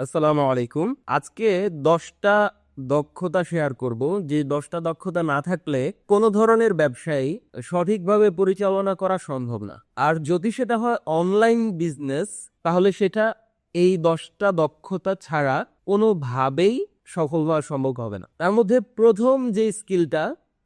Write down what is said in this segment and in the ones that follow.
আসসালামু আলাইকুম। আজকে দশটা দক্ষতা শেয়ার করব। যে দশটা দক্ষতা না থাকলে কোনো ধরনের ব্যবসায়ী সঠিকভাবে পরিচালনা করা সম্ভব না। আর যদি সেটা হয় অনলাইন বিজনেস তাহলে সেটা এই দশটা দক্ষতা ছাড়া কোনোভাবেই সফল হওয়া সম্ভব হবে না। তার মধ্যে প্রথম যে স্কিলটা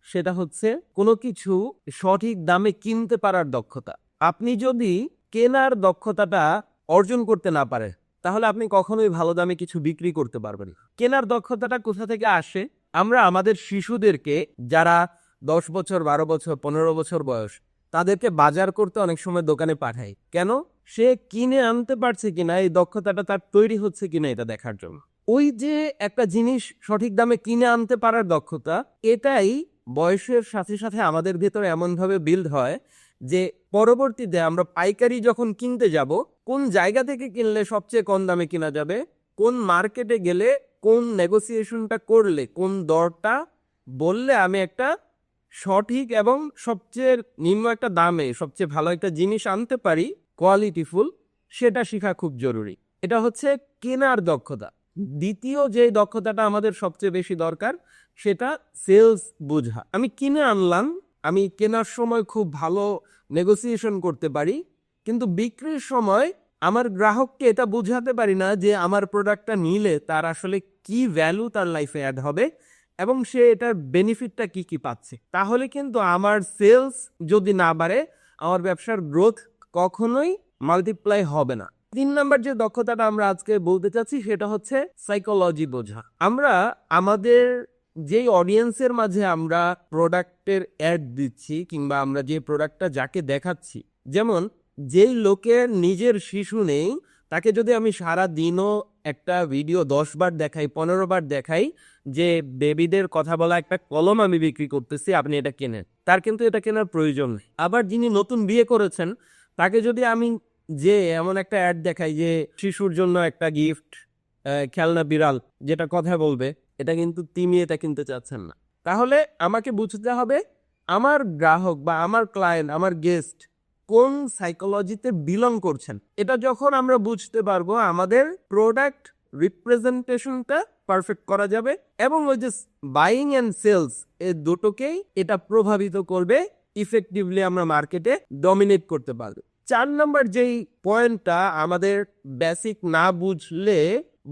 সেটা হচ্ছে কোনো কিছু সঠিক দামে কিনতে পারার দক্ষতা। আপনি যদি কেনার দক্ষতাটা অর্জন করতে না পারে তাহলে আপনি কখনোই ভালো দামে কিছু বিক্রি করতে পারবেন কেনার দক্ষতাটা কোথা থেকে আসে? আমরা আমাদের শিশুদেরকে যারা দশ বছর, বারো বছর, পনেরো বছর বয়স, তাদেরকে বাজার করতে অনেক সময় দোকানে পাঠাই। কেন? সে কিনে আনতে পারছে কিনা, এই দক্ষতাটা তার তৈরি হচ্ছে কিনা এটা দেখার জন্য। ওই যে একটা জিনিস সঠিক দামে কিনে আনতে পারার দক্ষতা, এটাই বয়সের সাথে সাথে আমাদের ভেতরে এমনভাবে বিল্ড হয় যে পরবর্তীতে আমরা পাইকারি যখন কিনতে যাব কোন জায়গা থেকে কিনলে সবচেয়ে কম দামে কিনা যাবে? কোন মার্কেটে গেলে কোন নেগোসিয়েশনটা করলে, কোন দরটা বললে আমি একটা সঠিক এবং সবচেয়ে নিম্ন একটা দামে সবচেয়ে ভালো একটা জিনিস আনতে পারি কোয়ালিটিফুল সেটা শেখা খুব জরুরি। এটা হচ্ছে কেনার দক্ষতা। দ্বিতীয় যে দক্ষতাটা আমাদের সবচেয়ে বেশি দরকার, সেটা সেলস বোঝা। আমি কিনে আনলাম, আমি কেনার সময় খুব ভালো নেগোসিয়েশন করতে পারি কিন্তু বিক্রির সময় আমার গ্রাহককে এটা বোঝাতে পারি না যে আমার প্রোডাক্টটা নিলে তার আসলে কি ভ্যালু তার লাইফে অ্যাড হবে এবং সে এটার বেনিফিটটা কি কি পাচ্ছে। তাহলে কিন্তু আমার সেলস যদি না বাড়ে, আমার ব্যবসার গ্রোথ কখনোই মাল্টিপ্লাই হবে না। তিন নাম্বার যে দক্ষতাটা আমরা আজকে বলতে চাচ্ছি, সেটা হচ্ছে সাইকোলজি বোঝা। আমরা আমাদের যেই অডিয়েন্সের মাঝে আমরা প্রোডাক্টের অ্যাড দিচ্ছি কিংবা আমরা যে প্রোডাক্টটা যাকে দেখাচ্ছি, যেমন যেই লোকের নিজের শিশু নেই, তাকে যদি আমি সারা দিনও একটা ভিডিও দশ বার দেখাই, পনেরো বার দেখাই যে, বেবিদের কথা বলা একটা কলম আমি বিক্রি করতেছি, আপনি এটা কেনেন? তার কিন্তু এটা কেনার প্রয়োজন নেই। আবার যিনি নতুন বিয়ে করেছেন, তাকে যদি আমি যে, এমন একটা অ্যাড দেখাই যে, শিশুর জন্য একটা গিফট খেলনা বিড়াল যেটা কথা বলবে, এটা কিন্তু তিনি এটা কিনতে চাচ্ছেন না। তাহলে আমাকে বুঝতে হবে, আমার গ্রাহক বা আমার ক্লায়েন্ট আমার গেস্ট কোন সাইকোলজিতে বিলং করছেন? এটা যখন আমরা বুঝতে পারব, আমাদের প্রোডাক্ট রিপ্রেজেন্টেশনটা পারফেক্ট করা যাবে এবং ওই যে বাইং অ্যান্ড সেলস এই দুটোকেই এটা প্রভাবিত করবে ইফেক্টিভলি আমরা মার্কেটে ডমিনেট করতে পারব। চার নম্বর যেই পয়েন্টটা আমাদের বেসিক না বুঝলে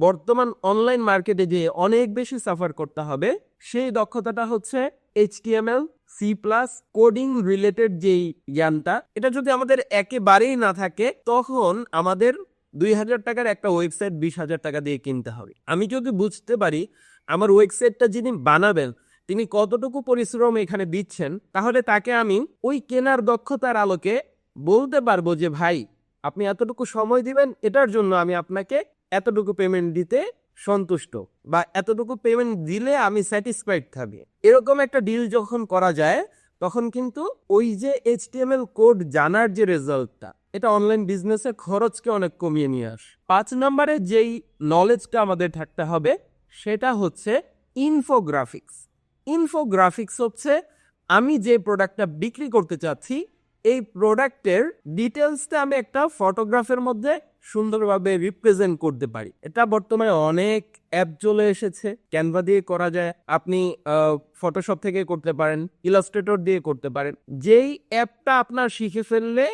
বর্তমান অনলাইন মার্কেটে যে অনেক বেশি সাফার করতে হবে, সেই দক্ষতাটা হচ্ছে HTML C plus coding related যেই জ্ঞানটা, এটা যদি আমাদের একেবারেই না থাকে, তখন আমাদের দুই হাজার টাকার একটা ওয়েবসাইট বিশ হাজার টাকা দিয়ে কিনতে হবে। আমি যদি বুঝতে পারি, আমার ওয়েবসাইটটা যিনি বানাবেন, তিনি কতটুকু পরিশ্রম এখানে দিচ্ছেন, তাহলে তাকে আমি ওই কেনার দক্ষতার আলোকে বলতে পারব যে, ভাই, আপনি এতটুকু সময় দিবেন, এটার জন্য আমি আপনাকে এতটুকু পেমেন্ট দিতে সন্তুষ্ট বা এতটুকু পেমেন্ট দিলে আমি স্যাটিসফাইড থাকি। এরকম একটা ডিল যখন করা যায়, তখন কিন্তু ওই যে এইচটিএমএল কোড জানার যে রেজাল্টটা এটা অনলাইন বিজনেসের খরচকে অনেক কমিয়ে নিয়ে আস। পাঁচ নম্বরে যেই নলেজটা আমাদের থাকতে হবে, সেটা হচ্ছে ইনফোগ্রাফিক্স ইনফোগ্রাফিক্স হচ্ছে, আমি যে প্রোডাক্টটা বিক্রি করতে চাচ্ছি, এই প্রোডাক্টের ডিটেলসটা আমি একটা ফটোগ্রাফের মধ্যে সুন্দরভাবে রিপ্রেজেন্ট করতে পারি। এটা বর্তমানে অনেক অ্যাপ চলে এসেছে। ক্যানভা দিয়ে করা যায়। আপনি ফটোশপ থেকে করতে পারেন ইলাস্ট্রেটর দিয়ে করতে পারেন। যেই অ্যাপটা আপনার শিখে ফেললে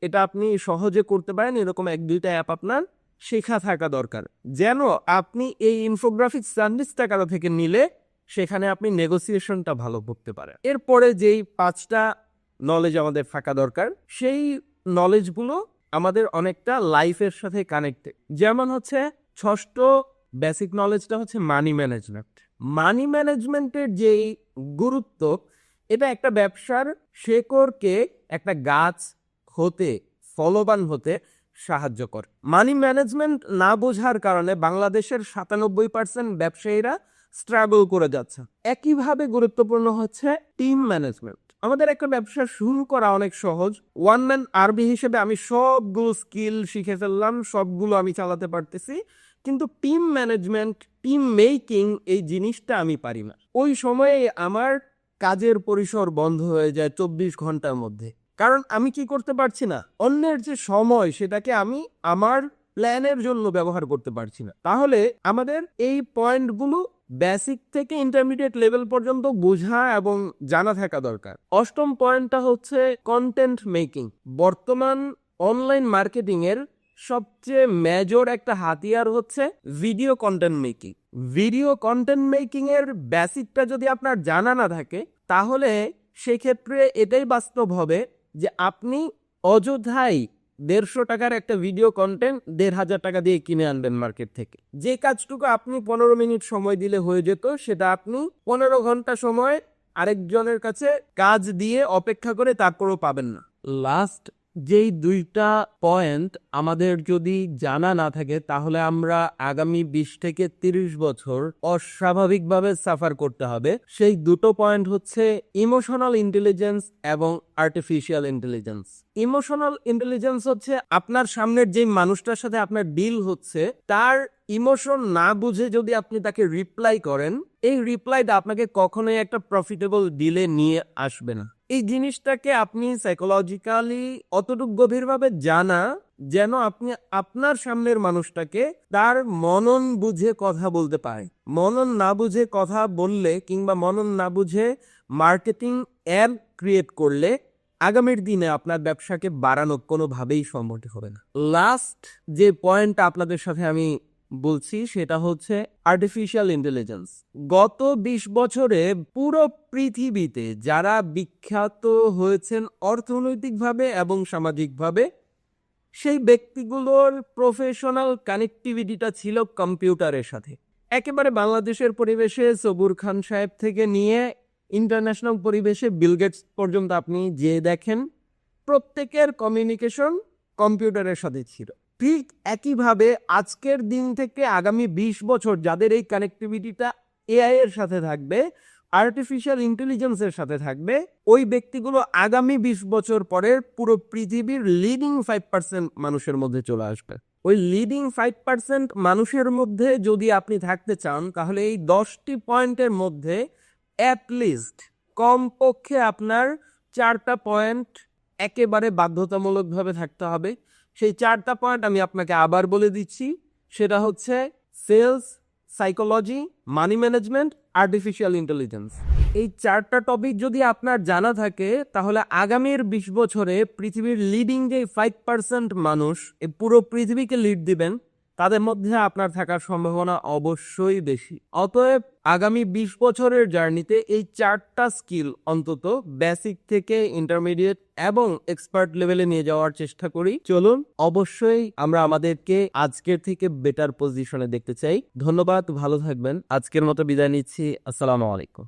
এটা আপনি সহজে করতে পারেন। এরকম এক, দুইটা অ্যাপ আপনার শেখা থাকা দরকার। যেন আপনি এই ইনফোগ্রাফিক সার্ভিসটা কারও থেকে নিলে সেখানে আপনি নেগোসিয়েশনটা ভালো করতে পারেন। এরপরে যেই পাঁচটা নলেজ আমাদের ফাঁকা দরকার, সেই নলেজগুলো আমাদের অনেকটা লাইফের সাথে কানেক্টেড যেমন হচ্ছে, ষষ্ঠ বেসিক নলেজটা হচ্ছে মানি ম্যানেজমেন্ট মানি ম্যানেজমেন্টের যেই গুরুত্ব, এটা একটা ব্যবসার শেকড়কে একটা গাছ হতে, ফলবান হতে সাহায্য করে। মানি ম্যানেজমেন্ট না বোঝার কারণে বাংলাদেশের সাতানব্বই পার্সেন্ট ব্যবসায়ীরা স্ট্রাগল করে যাচ্ছে। একইভাবে গুরুত্বপূর্ণ হচ্ছে টিম ম্যানেজমেন্ট আমাদের একটা ব্যবসা শুরু করা অনেক সহজ। ওয়ান ম্যান আরবি হিসেবে আমি সবগুলো স্কিল শিখে ফেললাম, সবগুলো আমি চালাতে পারতেছি। কিন্তু টিম ম্যানেজমেন্ট টিম মেকিং এই জিনিসটা আমি পারি না। ওই সময়ে আমার কাজের পরিসর বন্ধ হয়ে যায় চব্বিশ ঘণ্টার মধ্যে। কারণ আমি কি করতে পারছি না? অন্যের যে সময়, সেটাকে আমি আমার প্ল্যানের জন্য ব্যবহার করতে পারছি না। তাহলে আমাদের এই পয়েন্টগুলো বেসিক থেকে ইন্টারমিডিয়েট লেভেল পর্যন্ত বোঝা এবং জানা থাকা দরকার। অষ্টম পয়েন্টটা হচ্ছে কন্টেন্ট মেকিং বর্তমান অনলাইন মার্কেটিং এর সবচেয়ে মেজর একটা হাতিয়ার হচ্ছে video content making video content making এর বেসিকটা যদি আপনার জানা না থাকে, তাহলে সেক্ষেত্রে এটাই বাস্তব হবে যে আপনি অযোধ্যায় দেড়শো টাকার একটা ভিডিও কন্টেন্ট দেড় হাজার টাকা দিয়ে কিনে আনবেন মার্কেট থেকে। যে কাজটুকু আপনি পনেরো মিনিট সময় দিলে হয়ে যেত, সেটা আপনি পনেরো ঘণ্টা সময় আরেকজনের কাছে কাজ দিয়ে অপেক্ষা করে তারপরও পাবেন না। লাস্ট যেই দুইটা পয়েন্ট আমাদের যদি জানা না থাকে, তাহলে আমরা আগামী বিশ থেকে তিরিশ বছর অস্বাভাবিকভাবে সাফার করতে হবে। সেই দুটো পয়েন্ট হচ্ছে ইমোশনাল ইন্টেলিজেন্স এবং আর্টিফিশিয়াল ইন্টেলিজেন্স ইমোশনাল ইন্টেলিজেন্স হচ্ছে আপনার সামনের যে মানুষটার সাথে আপনার ডিল হচ্ছে, তার ইমোশন না বুঝে যদি আপনি তাকে রিপ্লাই করেন, এই রিপ্লাইটা আপনাকে কখনোই একটা প্রফিটেবল ডিলে নিয়ে আসবে না। এই জিনিসটাকে আপনি সাইকোলজিক্যালি অতটুকু গভীরভাবে জানা যেন আপনি আপনার সামনের মানুষটাকে তার মনন বুঝে কথা বলতে পারে। মনন না বুঝে কথা বললে কিংবা মনন না বুঝে মার্কেটিং অ্যাপ ক্রিয়েট করলে আগামীর দিনে আপনার ব্যবসাকে বাড়ানো কোনোভাবেই সম্ভব হবে না। লাস্ট যে পয়েন্ট আপনাদের সাথে আমি বলছি সেটা হচ্ছে আর্টিফিশিয়াল ইন্টেলিজেন্স গত বিশ বছরে পুরো পৃথিবীতে যারা বিখ্যাত হয়েছেন অর্থনৈতিকভাবে এবং সামাজিকভাবে, সেই ব্যক্তিগুলোর প্রফেশনাল কানেক্টিভিটিটা ছিল কম্পিউটারের সাথে। একেবারে বাংলাদেশের পরিবেশে সবুর খান সাহেব থেকে নিয়ে ইন্টারন্যাশনাল পরিবেশে বিলগেটস পর্যন্ত আপনি যে দেখেন, প্রত্যেকের কমিউনিকেশন কম্পিউটারের সাথে ছিল। ঠিক একইভাবে আজকের দিন থেকে আগামী বিশ বছর যাদের এই কানেক্টিভিটিটা এআই এর সাথে থাকবে আর্টিফিশিয়াল ইন্টেলিজেন্সের সাথে থাকবে, ওই ব্যক্তিগুলো আগামী বিশ বছর পরের পুরো পৃথিবীর লিডিং ফাইভ পার্সেন্ট মানুষের মধ্যে চলে আসবে। ওই লিডিং ফাইভ পার্সেন্ট মানুষের মধ্যে যদি আপনি থাকতে চান, তাহলে এই দশটি পয়েন্টের মধ্যে অ্যাটলিস্ট কমপক্ষে আপনার চারটা পয়েন্ট একেবারে বাধ্যতামূলকভাবে থাকতে হবে। সেই চারটা পয়েন্ট আমি আপনাকে আবার বলে দিচ্ছি। সেটা হচ্ছে sales psychology money management artificial intelligence এই চারটা টপিক যদি আপনার জানা থাকে, তাহলে আগামীর বিশ বছরে পৃথিবীর লিডিং যে ফাইভ পার্সেন্ট মানুষ এই পুরো পৃথিবীকে লিড দিবেন। তাদের মধ্যে আপনার থাকার সম্ভাবনা অবশ্যই বেশি। অতএব আগামী বিশ বছরের জার্নিতে এই চারটা স্কিল অন্তত বেসিক থেকে ইন্টারমিডিয়েট এবং এক্সপার্ট লেভেলে নিয়ে যাওয়ার চেষ্টা করি। চলুন, অবশ্যই আমরা আমাদেরকে আজকের থেকে বেটার পজিশনে দেখতে চাই। ধন্যবাদ, ভালো থাকবেন। আজকের মতো বিদায় নিচ্ছি। আসসালামু আলাইকুম।